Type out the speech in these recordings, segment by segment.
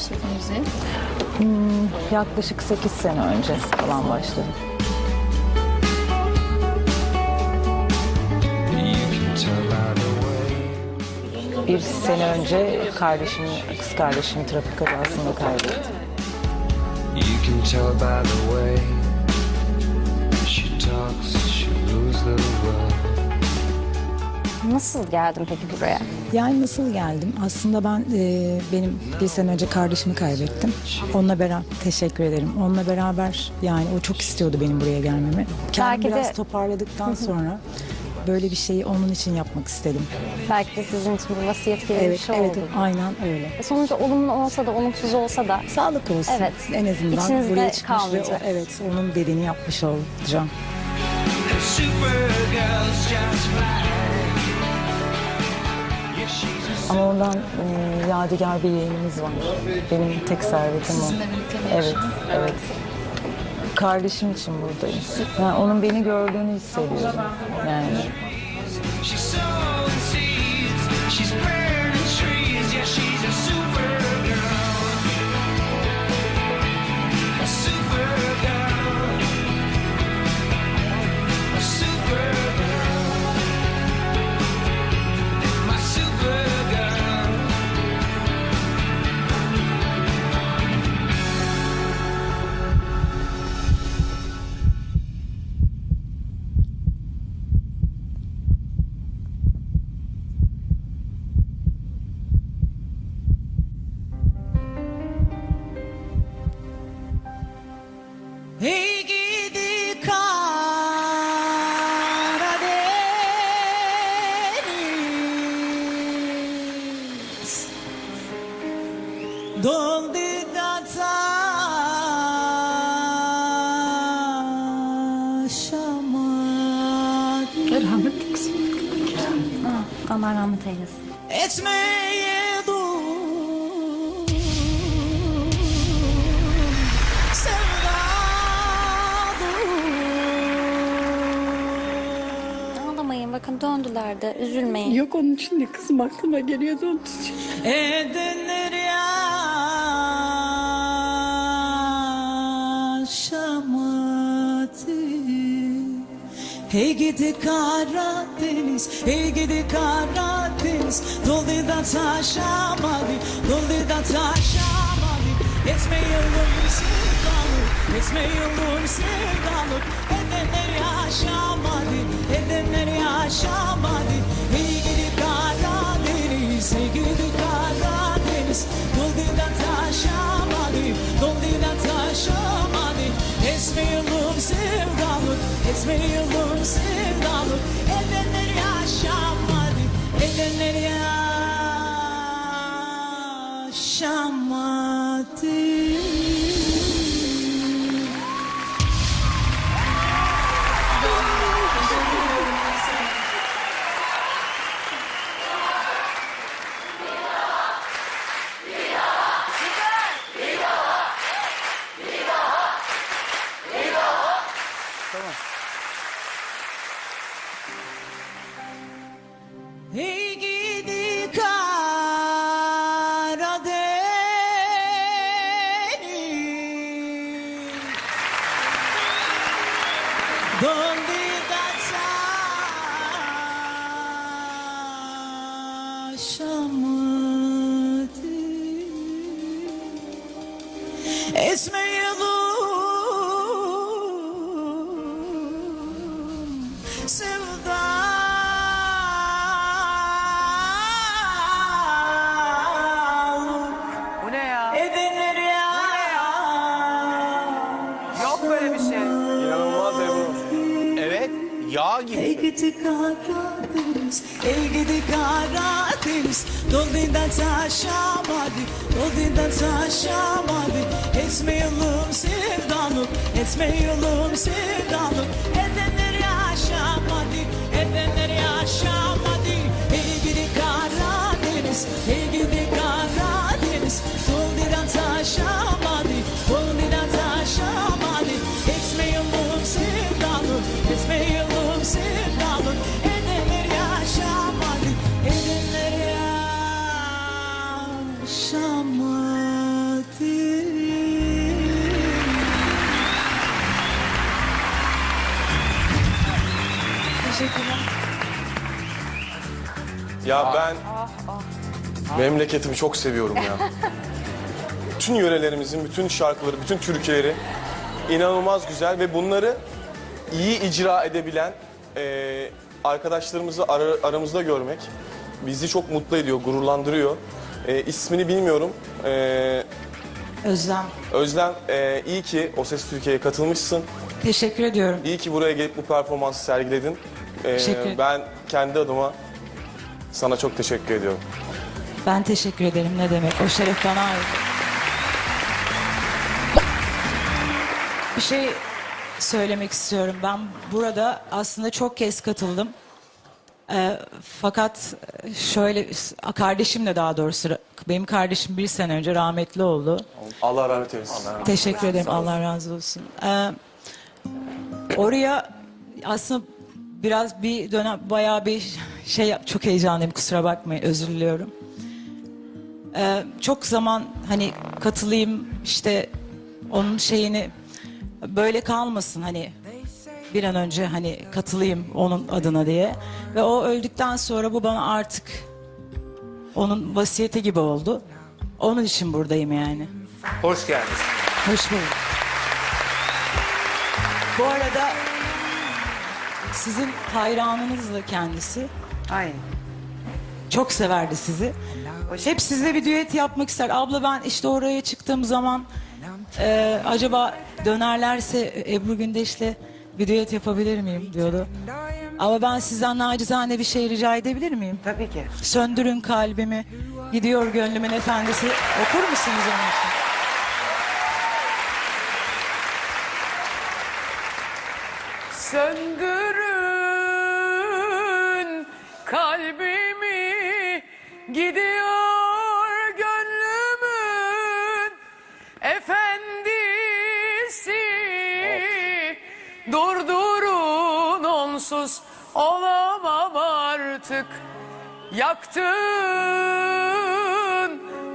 başladın müziğe? Yaklaşık 8 sene önce falan başladım. Bir sene önce kardeşimi, kız kardeşimi trafik kazasında kaybettim. You can tell by the way she talks, she the world. Nasıl geldin peki buraya? Yani nasıl geldim? Aslında ben e, benim bir sene önce kardeşimi kaybettim. Onunla beraber teşekkür ederim. Onunla beraber yani o çok istiyordu benim buraya gelmemi. Kendimi Belki de- biraz toparladıktan sonra böyle bir şeyi onun için yapmak istedim. Belki de sizin için bir vasiyet gibi bir Evet, şey evet, oldu. aynen öyle. Sonucu olumlu olsa da olumsuz olsa da Sağlık olsun. Evet. En azından İçinizde buraya çıkmış ve o, evet onun dediğini yapmış olacağım. Supergirl's just fine. Ama ondan e, yadigar bir yeğenimiz var. Benim tek servetim o. Evet, evet. Kardeşim için buradayım. Yani onun beni gördüğünü hissediyorum. Yani She's sowing seeds, she's eylesin. Etmeye dur Sevda dur Ağlamayın bakın döndüler de üzülmeyin. Yok onun için de kızım aklıma geliyordu onun için. Edenler yaşamadı Hey gidi Karadeniz, hey gidi Karadeniz Doldu da taşamadı, doldu da taşamadı Etme yolum sevdalık, etme yolum sevdalık Edenler yaşamadı, edenler yaşamadı Hey gidi Karadeniz, hey gidi Karadeniz. Doldu da taşamadı, doldu da taşamadı Esme yolum sevdalık, esme yolum sevdalık Edenler yaşamadı, edenler yaşamadı taşamadı Esme yolum taşamadı, doldu da taşamadı. Etme yolum sevdalık, etme yolum sevdalık Edenler yaşamadı, edenler yaşamadı. Ey gidi Karadeniz, ey gidi Karadeniz Ya ben memleketimi çok seviyorum ya. bütün yörelerimizin, bütün şarkıları, bütün türküleri inanılmaz güzel ve bunları iyi icra edebilen e, arkadaşlarımızı ara- aramızda görmek bizi çok mutlu ediyor, gururlandırıyor. E, ismini bilmiyorum. E, Özlem. Özlem e, iyi ki O Ses Türkiye'ye katılmışsın. Teşekkür ediyorum. İyi ki buraya gelip bu performansı sergiledin. E, Teşekkür ederim. ben kendi adıma sana çok teşekkür ediyorum. Ben teşekkür ederim. Ne demek? O şeref bana ait. Bir şey söylemek istiyorum. Ben burada aslında çok kez katıldım. Ee, fakat şöyle kardeşimle daha doğrusu benim kardeşim bir sene önce rahmetli oldu. Allah rahmet eylesin. Teşekkür ederim. Allah razı olsun. Ee, oraya aslında biraz bir dönem bayağı bir şey yap- çok heyecanlıyım kusura bakmayın özür diliyorum. Ee, çok zaman hani katılayım işte onun şeyini böyle kalmasın hani bir an önce hani katılayım onun adına diye. Ve o öldükten sonra bu bana artık onun vasiyeti gibi oldu. Onun için buradayım yani. Hoş geldiniz. Hoş bulduk. Bu arada sizin hayranınızla kendisi. Ay. Çok severdi sizi. Hep sizle bir düet yapmak ister. Abla ben işte oraya çıktığım zaman e, acaba dönerlerse Ebru Gündeş'le bir düet yapabilir miyim diyordu. Ama ben sizden nacizane bir şey rica edebilir miyim? Tabii ki. Söndürün kalbimi, gidiyor gönlümün efendisi. Okur musunuz onun için? Durdurun onsuz olamam artık. Yaktın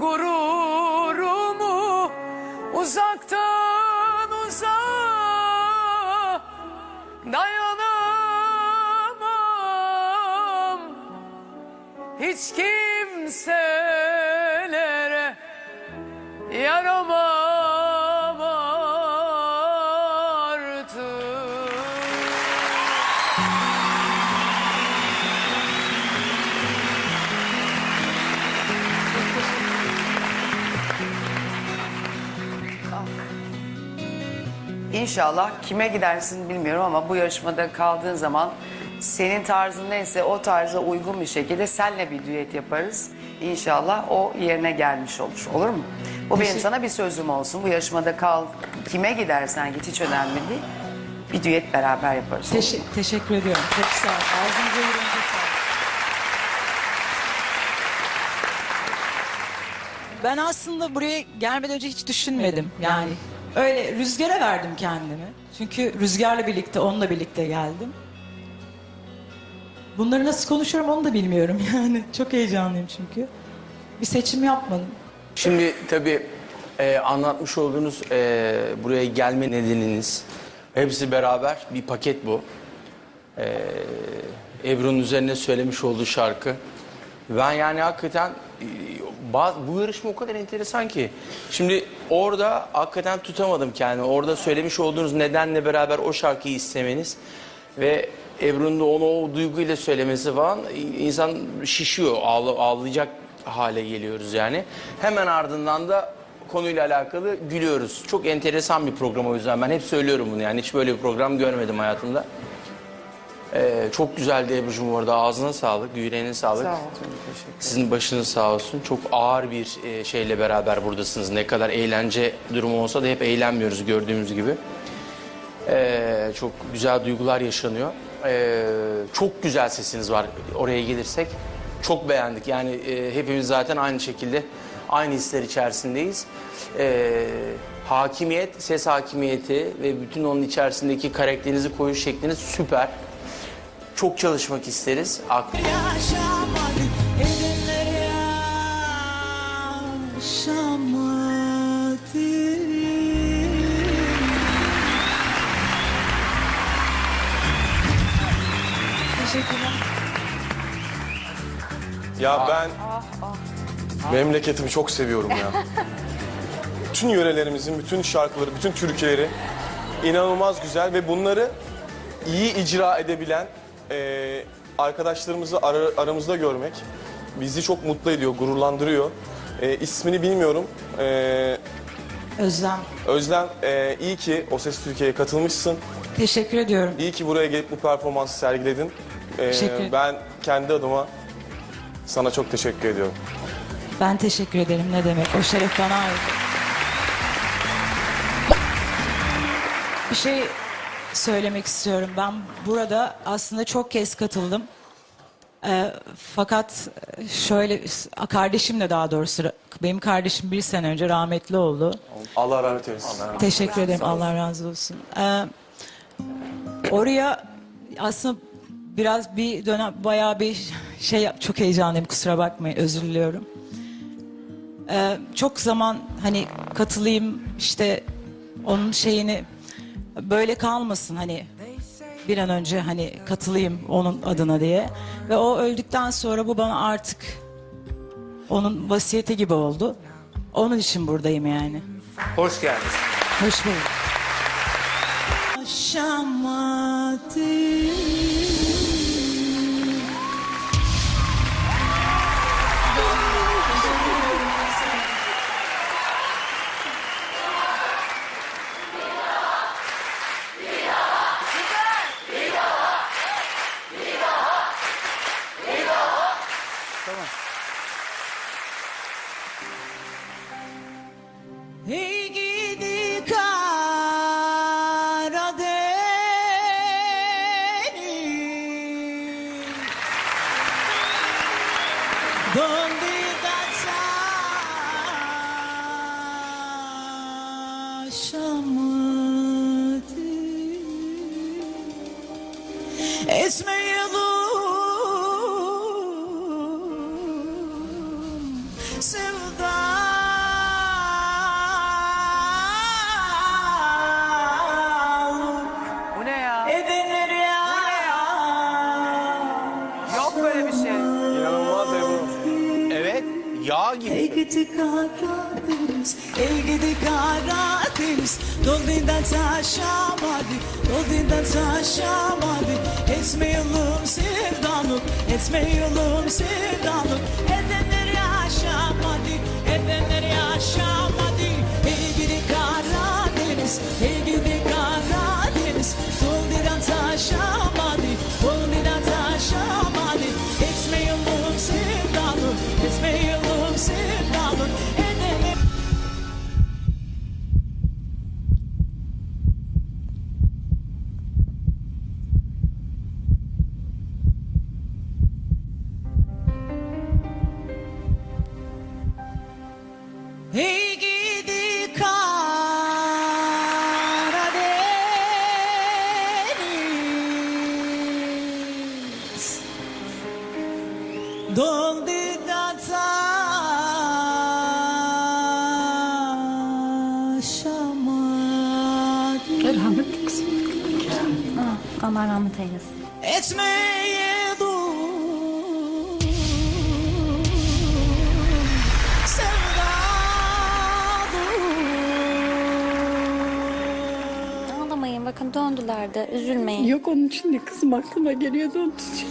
gururumu uzaktan uzağa dayanamam. Hiç kimselere İnşallah kime gidersin bilmiyorum ama bu yarışmada kaldığın zaman senin tarzın neyse o tarza uygun bir şekilde senle bir düet yaparız. İnşallah o yerine gelmiş olur. Olur mu? Bu benim sana bir sözüm olsun. Bu yarışmada kal kime gidersen git hiç önemli değil. Bir düet beraber yaparız. olur mu? Teşe- teşekkür ediyorum. Çok sağ ol. Ağzınıza yüreğinize sağlık. Ben aslında buraya gelmeden önce hiç düşünmedim. Yani öyle rüzgara verdim kendimi. Çünkü rüzgarla birlikte, onunla birlikte geldim. Bunları nasıl konuşuyorum onu da bilmiyorum yani. Çok heyecanlıyım çünkü. Bir seçim yapmadım. Şimdi tabii e, anlatmış olduğunuz e, buraya gelme nedeniniz hepsi beraber bir paket bu. E, Ebru'nun üzerine söylemiş olduğu şarkı. Ben yani hakikaten e, bu yarışma o kadar enteresan ki. Şimdi orada hakikaten tutamadım kendimi. Orada söylemiş olduğunuz nedenle beraber o şarkıyı istemeniz ve Ebru'nun da onu o duyguyla söylemesi falan insan şişiyor, ağla- ağlayacak hale geliyoruz yani. Hemen ardından da konuyla alakalı gülüyoruz. Çok enteresan bir program o yüzden ben hep söylüyorum bunu yani hiç böyle bir program görmedim hayatımda. Ee, çok güzeldi Ebru'cum bu arada ağzına sağlık, yüreğine sağlık. Sağ ol canım, teşekkür Sizin başınız sağ olsun. Çok ağır bir e, şeyle beraber buradasınız. Ne kadar eğlence durumu olsa da hep eğlenmiyoruz gördüğümüz gibi. Ee, çok güzel duygular yaşanıyor. Ee, çok güzel sesiniz var oraya gelirsek. Çok beğendik. Yani e, hepimiz zaten aynı şekilde aynı hisler içerisindeyiz. Ee, hakimiyet, ses hakimiyeti ve bütün onun içerisindeki karakterinizi koyuş şekliniz süper. Çok çalışmak isteriz. Ak- yaşamadı edenler yaşamadı Teşekkürler. Ya ben memleketimi çok seviyorum ya. bütün yörelerimizin, bütün şarkıları, bütün türküleri inanılmaz güzel ve bunları iyi icra edebilen e, arkadaşlarımızı ara- aramızda görmek bizi çok mutlu ediyor, gururlandırıyor. E, ismini bilmiyorum. E, Özlem. Özlem e, iyi ki O Ses Türkiye'ye katılmışsın. Teşekkür ediyorum. İyi ki buraya gelip bu performansı sergiledin. E, Teşekkür ederim. ben kendi adıma sana çok teşekkür ediyorum. Ben teşekkür ederim. Ne demek? O şeref bana ait. Bir şey söylemek istiyorum. Ben burada aslında çok kez katıldım. Ee, fakat şöyle kardeşim de daha doğrusu benim kardeşim bir sene önce rahmetli oldu. Allah rahmet eylesin. Teşekkür ederim. Allah razı olsun. Ee, oraya aslında biraz bir dönem bayağı bir şey yap- çok heyecanlıyım kusura bakmayın özür diliyorum. Ee, çok zaman hani katılayım işte onun şeyini böyle kalmasın hani bir an önce hani katılayım onun adına diye ve o öldükten sonra bu bana artık onun vasiyeti gibi oldu. Onun için buradayım yani. Hoş geldiniz. Hoş bulduk. Hey gidi Karadeniz, ey gidi Karadeniz Doldinden taşamadı, doldinden taşamadı. Etme yolum sevdalım, etme yolum sevdalım Edenler Donde da kızım. Allah rahmet eylesin. Etmeye dur sevdadım Ağlamayın bakın döndüler de üzülmeyin. Yok onun için de kızım aklıma geliyordu onun için.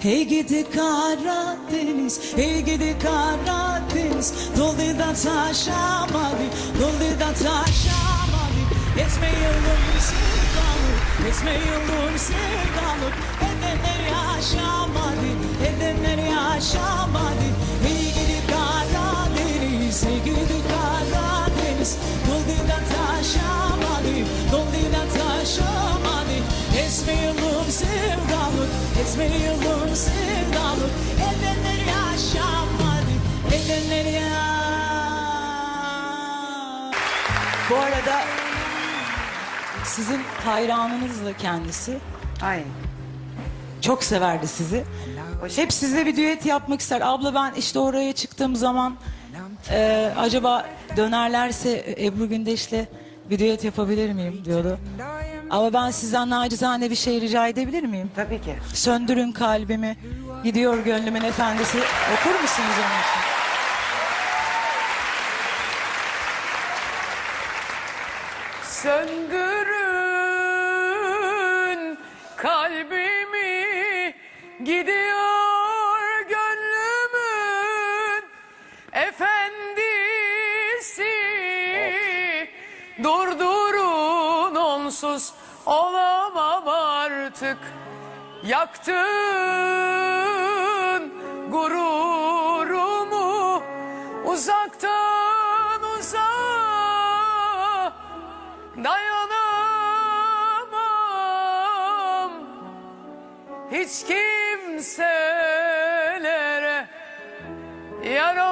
Hey gidi Karadeniz, hey gidi Karadeniz Doldu da taşamadı, doldu da taşamadı Etme yolum sevdalı, etme yolum sevdalı. Edenler yaşamadı, edenler yaşamadı Hey gidi Karadeniz, hey gidi Karadeniz Doldu da taşamadı, doldu da taşamadı Etme sevdalı, etme yolum sevdalı Edenler yaşamadı, edenler ya Bu arada sizin hayranınızla kendisi. Ay. Çok severdi sizi. Hep sizle bir düet yapmak ister. Abla ben işte oraya çıktığım zaman e, acaba dönerlerse Ebru Gündeş'le bir düet yapabilir miyim diyordu. Ama ben sizden nacizane bir şey rica edebilir miyim? Tabii ki. Söndürün kalbimi, gidiyor gönlümün efendisi. Okur musunuz onun için? Söndürün olamam artık. Yaktın gururumu. Uzaktan uzağa dayanamam. Hiç kimselere yaramam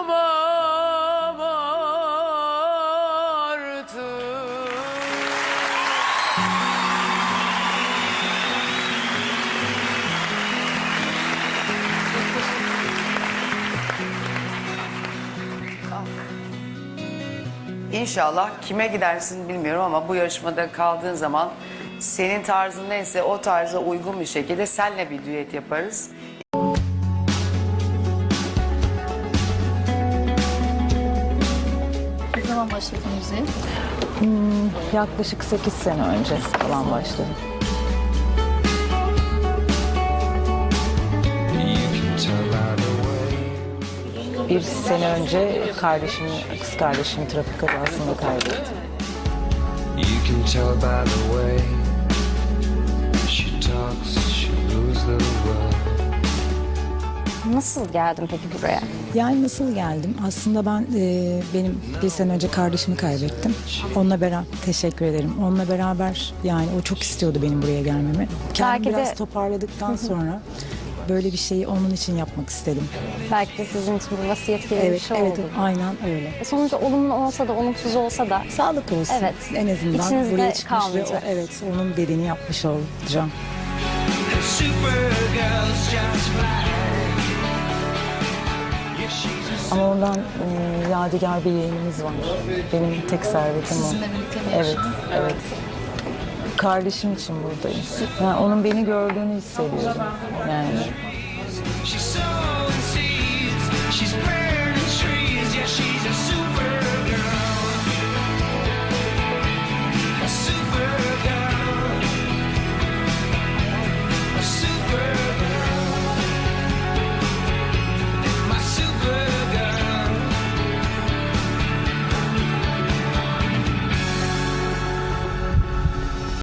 İnşallah kime gidersin bilmiyorum ama bu yarışmada kaldığın zaman senin tarzın neyse o tarza uygun bir şekilde senle bir düet yaparız. Ne zaman başladın müziğe? Yaklaşık 8 sene önce falan başladım. You can tell Bir sene önce kardeşimi, kız kardeşimi trafik kazasında kaybettim. You can tell by the way she talks, she moves the world. Nasıl geldin peki buraya? Yani nasıl geldim? Aslında ben e, benim bir sene önce kardeşimi kaybettim. Onunla beraber teşekkür ederim. Onunla beraber yani o çok istiyordu benim buraya gelmemi. Kendimi Belki de- biraz toparladıktan sonra böyle bir şeyi onun için yapmak istedim. Belki de sizin için bir vasiyet gibi bir Evet, şey evet, oldu. aynen öyle. E, Sonucu olumlu olsa da olumsuz olsa da Sağlık olsun. Evet. En azından İçinizde buraya çıkmış ve kalmayacak. o- evet onun dediğini yapmış olacağım. Supergirls just fly. Yeah, she's a Ama ondan e, yadigar bir yeğenimiz var. Benim tek servetim o. Evet, evet. Kardeşim için buradayım. Yani onun beni gördüğünü hissediyorum. Yani She's sowing seeds. She's praying